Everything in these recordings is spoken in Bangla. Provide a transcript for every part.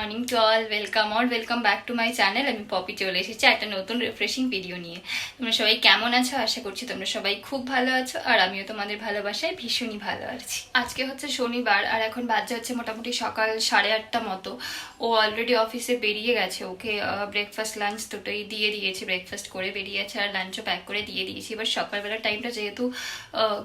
Morning to all welcome or welcome back to my channel আমি পপি চলে এসেছি একটা নতুন রিফ্রেশিং ভিডিও নিয়ে। তোমরা সবাই কেমন আছো? আশা করছি তোমরা সবাই খুব ভালো আছো আর আমিও তোমাদের ভালোবাসায় ভীষণই ভালো আছি। আজকে হচ্ছে শনিবার আর এখন বাজে হচ্ছে মোটামুটি সকাল সাড়ে আটটা মতো। ও অলরেডি অফিসে বেরিয়ে গেছে। ওকে ব্রেকফাস্ট লাঞ্চ দুটোই দিয়ে দিয়েছি। ব্রেকফাস্ট করে বেরিয়েছে আর লাঞ্চও প্যাক করে দিয়ে দিয়েছি। এবার সকালবেলার টাইমটা যেহেতু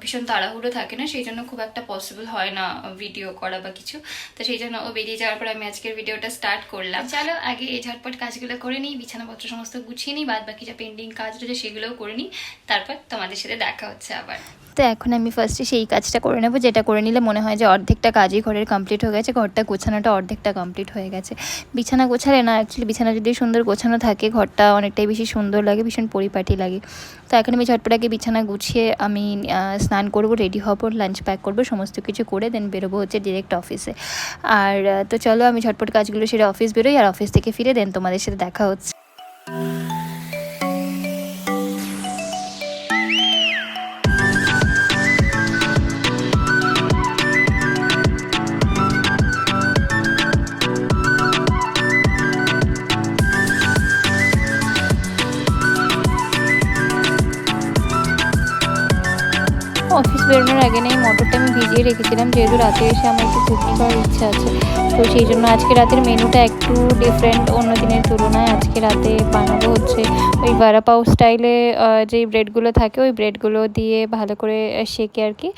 ভীষণ তাড়াহুড়ো থাকে না, সেই জন্য খুব একটা পসিবল হয় না ভিডিও করা বা কিছু। তো সেই জন্য ও বেরিয়ে যাওয়ার পর আমি আজকের ভিডিওটা স্টার্ট করলাম। চলো আগে এই ঝটপট কাজগুলো করে নিই বিছানাপত্র সমস্ত গুছিয়ে নিই বাদ বাকি যা পেন্ডিং কাজ রয়েছে সেগুলোও করে নিই তারপর তোমাদের সাথে দেখা হচ্ছে আবার। তো এখন আমি ফার্স্টে সেই কাজটা করে নেব যেটা করে নিলে মনে হয় যে অর্ধেকটা কাজই ঘরের কমপ্লিট হয়ে গেছে ঘরটা গোছানোটা অর্ধেকটা কমপ্লিট হয়ে গেছে। বিছানা গোছালে না অ্যাকচুয়ালি বিছানা যদি সুন্দর গোছানো থাকে ঘরটা অনেকটাই বেশি সুন্দর লাগে ভীষণ পরিপাটি লাগে। তো এখন আমি ঝটপট আগে বিছানা গুছিয়ে আমি স্নান করব রেডি হব লাঞ্চ প্যাক করব সমস্ত কিছু করে দেন বেরোবো হচ্ছে ডিরেক্ট অফিসে আর তো চলো আমি ঝটপট কাজগুলো সেরে অফিস বেরোই আর অফিস থেকে ফিরে দেন তোমাদের সাথে দেখা হচ্ছে। অফিস বেরোনোর আগে না এই মটরটা আমি ভিজিয়ে রেখেছিলাম, যেহেতু রাতে এসে আমার একটু ঘুগনি করার ইচ্ছা আছে। তো সেই জন্য আজকে রাতের মেনুটা একটু ডিফারেন্ট অন্য দিনের তুলনায় আজকে রাতে বানাবো হচ্ছে। ওই বারাপাও স্টাইলে যেই ব্রেডগুলো থাকে, ওই ব্রেডগুলো দিয়ে ভালো করে সেকে আর কি,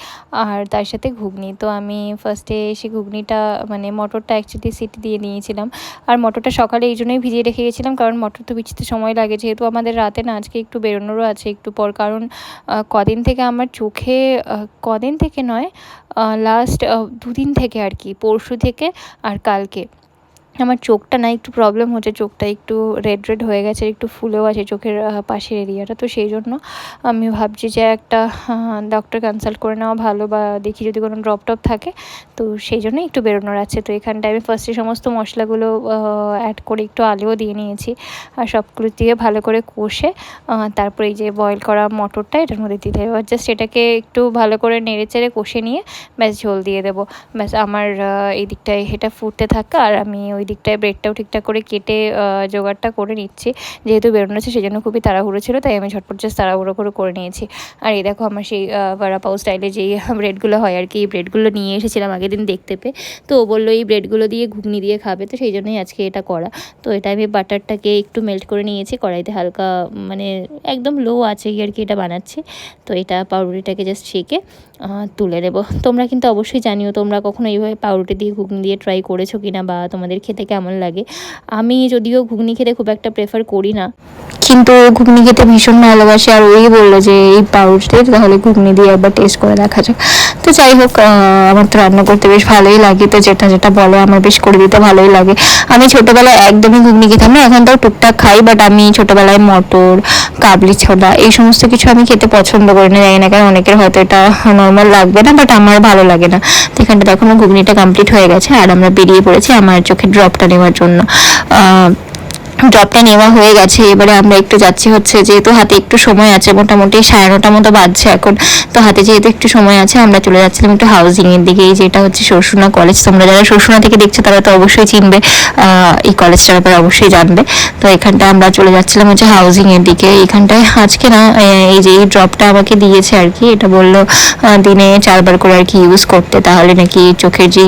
আর তার সাথে ঘুগনি। তো আমি ফার্স্টে এসে ঘুগনিটা মানে মটরটা অ্যাকচুয়ালি সিটি দিয়ে নিয়েছিলাম। আর মটরটা সকালে এই জন্যই ভিজিয়ে রেখে গেছিলাম, কারণ মটর তো বিচতে সময় লাগে। যেহেতু আমাদের রাতে না, আজকে একটু বেরোনোরও আছে একটু পর, কারণ কদিন থেকে আমার চোখে কদিন থেকে নয় লাস্ট দুদিন থেকে আর কি পরশু থেকে আর কালকে। আমার চোখটা না একটু প্রবলেম হচ্ছে, চোখটা একটু রেড রেড হয়ে গেছে, একটু ফুলেও আছে চোখের পাশের এরিয়াটা তো সেই জন্য আমি ভাবছি যে একটা ডক্টর কনসাল্ট করে নেওয়া ভালো বা দেখি যদি কোনো ড্রপ টপ থাকে। তো সেই জন্য একটু বেরোনোর আছে। তো এখানটায় আমি ফার্স্টে সমস্ত মশলাগুলো অ্যাড করে একটু আলুও দিয়ে নিয়েছি আর সবগুলো দিয়ে ভালো করে কষে তারপরে এই যে বয়েল করা মটরটা এটার মধ্যে দিতে হবে জাস্ট এটাকে একটু ভালো করে নেড়ে চেড়ে কষে নিয়ে ব্যাস ঝোল দিয়ে দেবো। ব্যাস আমার এই দিকটায় এটা ফুটতে থাকা আর আমি ওই দিকটায় ব্রেডটাও ঠিকঠাক করে কেটে জোগাড়টা করে নিচ্ছি। যেহেতু বেরোনো আছে সেই জন্য খুবই তাড়াহুড়ো ছিল, তাই আমি ঝটপট জাস্ট তাড়াহুড়ো করে করে নিয়েছি। আর এই দেখো আমার সেই বারাপাও স্টাইলে যেই ব্রেডগুলো হয় আর কি, এই ব্রেডগুলো নিয়ে এসেছিলাম আগের দিন দেখতে পেয়ে। তো ও বলল, এই ব্রেডগুলো দিয়ে ঘুগনি দিয়ে খাবে। তো সেই জন্যই আজকে এটা করা। তো এটা আমি বাটারটাকে একটু মেল্ট করে নিয়েছি, কড়াইতে হালকা মানে একদম লো আছে আর কি এটা বানাচ্ছি। তো এটা পাউরুটিটাকে জাস্ট শেকে তুলে নেব। তোমরা কিন্তু অবশ্যই জানিও, তোমরা কখনো এইভাবে পাউরুটি দিয়ে ঘুগনি দিয়ে ট্রাই করেছ কিনা বা তোমাদের খেতে কেমন লাগে? আমি যদিও ঘুগনি খেতে খুব একটা প্রেফার করি না। কিন্তু ঘুগনি খেতে ভীষণ ভালোবাসি আর ওই বলল যে এই পাউরুটি তাহলে ঘুগনি দিয়ে একবার টেস্ট করে দেখা যাক। তো যাই হোক আমার তো রান্না করতে বেশ ভালোই লাগে, তো যেটা যেটা বলে আমার বেশ করে দিতে ভালোই লাগে। আমি ছোটোবেলায় একদমই ঘুগনি খেতাম না, এখন তাও টুকটাক খাই বাট আমি ছোটোবেলায় মটর, কাবলি ছোলা এই সমস্ত কিছু আমি খেতে পছন্দ করি না, জানি না কারণ অনেকের হয়তো এটা নর্মাল লাগবে না বাট আমার ভালো লাগে না। তো এখানটা এখনও ঘুগনিটা কমপ্লিট হয়ে গেছে, আর আমরা বেরিয়ে পড়েছি আমার চোখে ড্রপটা নেওয়ার জন্য। ড্রপটা নেওয়া হয়ে গেছে। এবারে আমরা একটু যাচ্ছি হচ্ছে যেহেতু হাতে একটু সময় আছে, মোটামুটি সাড়ে নটা মতো বাজছে এখন। তো হাতে যেহেতু একটু সময় আছে, আমরা চলে যাচ্ছিলাম একটু হাউজিং এর দিকে যেটা হচ্ছে শোষণা কলেজ তোমরা যারা শোষণা থেকে দেখছ, তারা তো অবশ্যই চিনবে। এই কলেজটার ব্যাপারে অবশ্যই জানবে। তো এখানটা আমরা চলে যাচ্ছিলাম হচ্ছে হাউজিং এর দিকে। এখানটায় আজকে না এই যে এই ড্রপটা আমাকে দিয়েছে আর কি, এটা বলল দিনে চারবার করে আর কি ইউজ করতে। তাহলে নাকি চোখের যে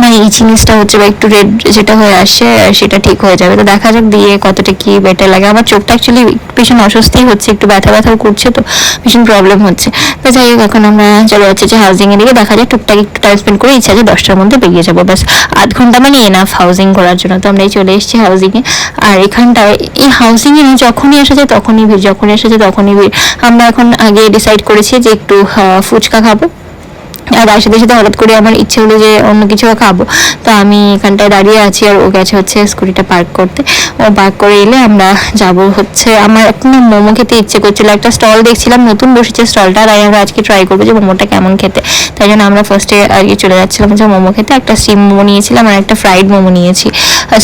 মানে এই জিনিসটা হচ্ছে বা একটু রেড যেটা হয়ে আসে, সেটা ঠিক হয়ে যাবে। তো দেখা যাক দিয়ে কতটা কি বেটার লাগে। আমার চোখটা অ্যাকচুয়ালি ভীষণ অস্বস্তি হচ্ছে, একটু ব্যথা ব্যথাও করছে তো ভীষণ প্রবলেম হচ্ছে। তো যাই হোক, এখন আমরা চলে যাচ্ছি যে হাউজিং এর দিকে। দেখা যায় টুকটাক একটু টাইম স্পেন্ড করে ইচ্ছা আছে দশটার মধ্যে বেরিয়ে যাব। ব্যাস, আধ ঘণ্টা মানে এনাফ হাউজিং করার জন্য। তো আমরা এই চলে এসেছি হাউজিংয়ে আর এখানটায় এই হাউজিংয়ে যখনই যায় তখনই ভিড়, যখনই আসা যায় তখনই ভিড়। আমরা এখন আগে ডিসাইড করেছি যে একটু ফুচকা খাব। আর তার সাথে সাথে হঠাৎ করে আমার ইচ্ছে হলো যে অন্য কিছু খাব। তো আমি এখানটায় দাঁড়িয়ে আছি আর ও গেছে হচ্ছে স্কুটিটা পার্ক করতে। ও পার্ক করে এলে আমরা যাব হচ্ছে, আমার এখন মোমো খেতে ইচ্ছে করছিল। একটা স্টল দেখছিলাম, নতুন বসেছে স্টলটা তাই আমরা আজকে ট্রাই করব যে মোমোটা কেমন খেতে। তাই জন্য আমরা ফার্স্টে আর কি চলে যাচ্ছিলাম যে মোমো খেতে। একটা স্টিম মোমো নিয়েছিলাম আর একটা ফ্রাইড মোমো নিয়েছি।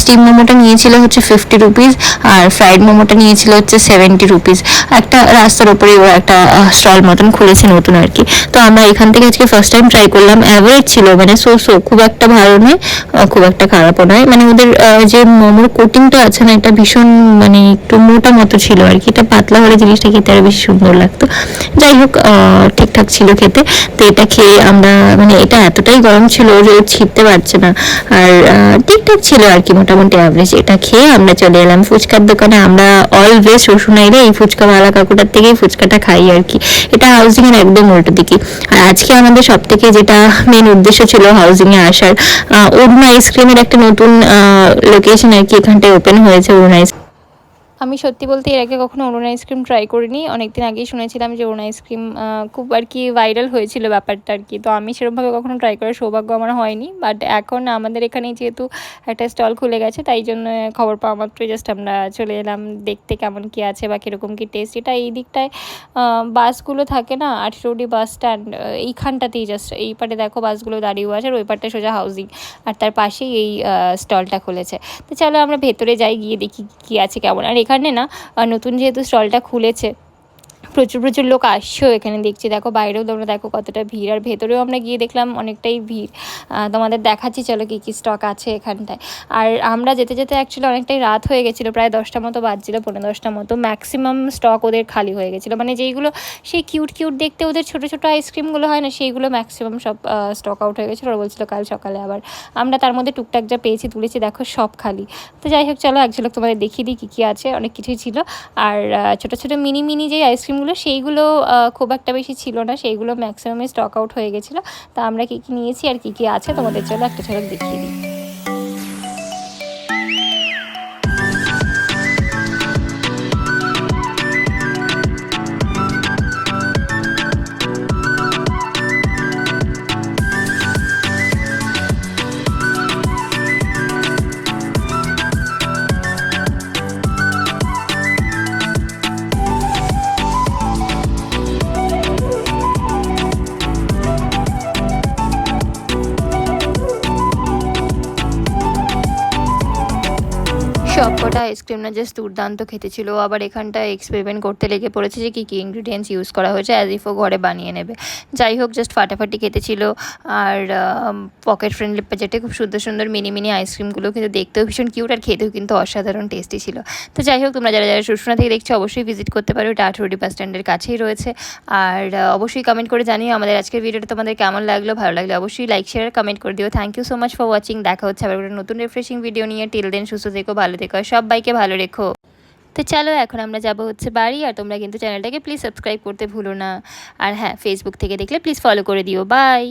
স্টিম মোমোটা নিয়েছিল হচ্ছে ফিফটি রুপিস আর ফ্রাইড মোমোটা নিয়েছিল হচ্ছে সেভেন্টি রুপিস একটা রাস্তার ওপরে একটা স্টল মতন খুলেছে নতুন আর কি। তো আমরা এখান থেকে আজকে ফার্স্ট টাইম ট্রাই করলাম। অ্যাভারেজ ছিল মানে সো সো খুব একটা ভালো নয় খুব একটা খারাপও নয়। মানে ওদের যে মোমোর কোটিংটা আছে না, এটা ভীষণ মানে একটু মোটা মতো ছিল আর কি। এটা পাতলা হলে জিনিসটা খেতে আরও বেশি সুন্দর লাগতো। যাই হোক ঠিকঠাক ছিল খেতে। তো এটা খেয়ে আমরা মানে এটা এতটাই গরম ছিল যে ও ছিপতে পারছে না। আর ঠিকঠাক ছিল আর কি। মোটামুটি অ্যাভারেজ এটা খেয়ে আমরা চলে এলাম ফুচকার দোকানে। আমরা অলওয়েজ শ্বশুরাইরে এই ফুচকা ভালা কাকুটার থেকেই ফুচকাটা খাই আর কি। এটা হাউজিং এর একদম উল্টো দিকে। আর আজকে আমাদের সব থেকে যেটা মেন উদ্দেশ্য ছিল হাউজিং এ আসার অরুণা আইসক্রিমের একটা নতুন লোকেশন আর কি এখানটায় ওপেন হয়েছে অরুণা আইস আমি সত্যি বলতে এর আগে কখনো অরুণ আইসক্রিম ট্রাই করিনি। অনেকদিন আগেই শুনেছিলাম যে অরুণ আইসক্রিম খুব আর কি ভাইরাল হয়েছিল ব্যাপারটা আর কি। তো আমি সেরকমভাবে কখনো ট্রাই করার সৌভাগ্য আমার হয়নি। বাট এখন আমাদের এখানে যেহেতু একটা স্টল খুলে গেছে, তাই জন্য খবর পাওয়া মাত্রই জাস্ট আমরা চলে এলাম দেখতে কেমন কি আছে বা কীরকম কী টেস্ট এটা এই দিকটায় বাসগুলো থাকে না আঠেরোডি বাস স্ট্যান্ড এইখানটাতেই জাস্ট এই পারে দেখো বাসগুলো দাঁড়িয়ে আছে আর ওই পারটা সোজা হাউজিং আর তার পাশেই এই স্টলটা খুলেছে। তো চলো আমরা ভেতরে যাই, গিয়ে দেখি কী আছে, কেমন। আর এখানে না নতুন যেহেতু স্টলটা খুলেছে প্রচুর প্রচুর লোক আসছেও এখানে দেখছি। দেখো বাইরেও তোমরা দেখো কতটা ভিড়। আর ভেতরেও আমরা গিয়ে দেখলাম অনেকটাই ভিড়। তোমাদের দেখাচ্ছি, চলো কী কী স্টক আছে এখানটায়। আর আমরা যেতে যেতে অ্যাকচুয়ালি অনেকটাই রাত হয়ে গেছিল, প্রায় দশটা মতো বাজছিলো পনেরো দশটা মতো। ম্যাক্সিমাম স্টক ওদের খালি হয়ে গেছিল। মানে যেইগুলো, সেই কিউট কিউট দেখতে ওদের ছোটো ছোটো আইসক্রিমগুলো হয় না, সেইগুলো ম্যাক্সিমাম সব স্টক আউট হয়ে গেছিল। ওরা বলছিলো, কাল সকালে আবার আমরা তার মধ্যে টুকটাক যা পেয়েছি, তুলেছি, দেখো সব খালি। তো যাই হোক, চলো এক ঝলক তোমাদের দেখিয়ে দিই কী কী আছে। অনেক কিছুই ছিল। আর ছোটো ছোটো মিনি মিনি যে আইসক্রিমগুলো সেইগুলো খুব একটা বেশি ছিল না, সেইগুলো ম্যাক্সিমামে স্টক আউট হয়ে গেছিল। তা আমরা কী কী নিয়েছি আর কী কী আছে তোমাদের জন্য একটা ঝলক দেখিয়ে দিই। সব কটা আইসক্রিম না জাস্ট দুর্দান্ত খেতে ছিল। আবার এখানটা এক্সপেরিমেন্ট করতে লেগে পড়েছে যে কী কী ইনগ্রিডিয়েন্টস ইউজ করা হয়েছে অ্যাজ ইফ ও ঘরে বানিয়ে নেবে। যাই হোক জাস্ট ফাটাফাটি খেতে ছিল। আর পকেট ফ্রেন্ডলি যেটা খুব সুন্দর সুন্দর মিনি মিনি আইসক্রিমগুলো কিন্তু দেখতেও ভীষণ কিউট আর খেতেও কিন্তু অসাধারণ টেস্টি ছিল। তো যাই হোক, তোমরা যারা যারা সুষমা থেকে দেখছ, অবশ্যই ভিজিট করতে পারো। এটা আঠেরোটি বাস স্ট্যান্ডের কাছেই রয়েছে। আর অবশ্যই কমেন্ট করে জানিও আমাদের আজকের ভিডিওটা তোমাদের কেমন লাগল। ভালো লাগলে অবশ্যই লাইক শেয়ার কমেন্ট করে দিও। Thank you so much for watching দেখা হচ্ছে আবার নতুন রিফ্রেশিং ভিডিও নিয়ে। টিল দেন সুস্থ থেকো, ভালো আর সবাইকে ভালো রেখো। তো চলো, এখন আমরা যাব হচ্ছে বাড়ি, আর তোমরা কিন্তু চ্যানেলটাকে প্লিজ সাবস্ক্রাইব করতে ভুলো না। আর হ্যাঁ ফেসবুক থেকে দেখলে প্লিজ ফলো করে দিও। বাই